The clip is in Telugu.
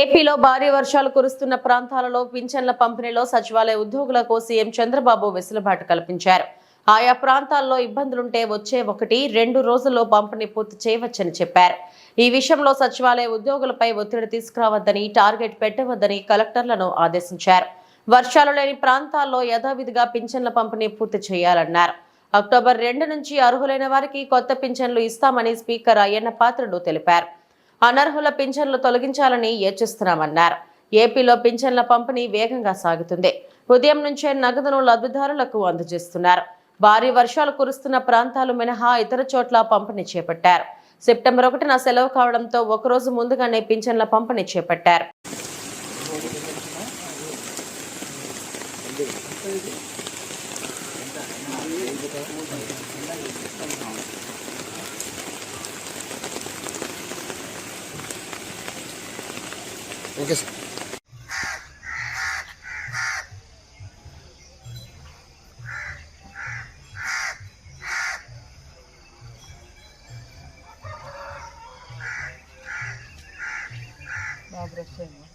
ఏపీలో భారీ వర్షాలు కురుస్తున్న ప్రాంతాలలో పింఛన్ల పంపిణీలో సచివాలయ ఉద్యోగులకు సీఎం చంద్రబాబు వెసులుబాటు కల్పించారు. ఆయా ప్రాంతాల్లో ఇబ్బందులుంటే వచ్చే ఒకటి రెండు రోజుల్లో పంపిణీ పూర్తి చేయవచ్చని చెప్పారు. ఈ విషయంలో సచివాలయ ఉద్యోగులపై ఒత్తిడి తీసుకురావద్దని టార్గెట్ పెట్టవద్దని కలెక్టర్లను ఆదేశించారు. వర్షాలు లేని ప్రాంతాల్లో యథావిధిగా పింఛన్ల పంపిణీ పూర్తి చేయాలన్నారు. అక్టోబర్ రెండు నుంచి అర్హులైన వారికి కొత్త పింఛన్లు ఇస్తామని స్పీకర్ అయ్యన్న పాత్రుడు తెలిపారు. అనర్హుల పింఛన్లు తొలగించాలని యోచిస్తున్నామన్నారు. ఏపీలో పింఛన్ల పంపిణీ వేగంగా సాగుతుంది. ఉదయం నుంచే నగదును లబ్ధిదారులకు అందజేస్తున్నారు. భారీ వర్షాలు కురుస్తున్న ప్రాంతాలు మినహా ఇతర చోట్ల పంపిణీ చేపట్టారు. సెప్టెంబర్ ఒకటిన సెలవు కావడంతో ఒకరోజు ముందుగానే పింఛన్ల పంపిణీ చేపట్టారు. Okay sir. బాగా బ్రష్ చేయండి.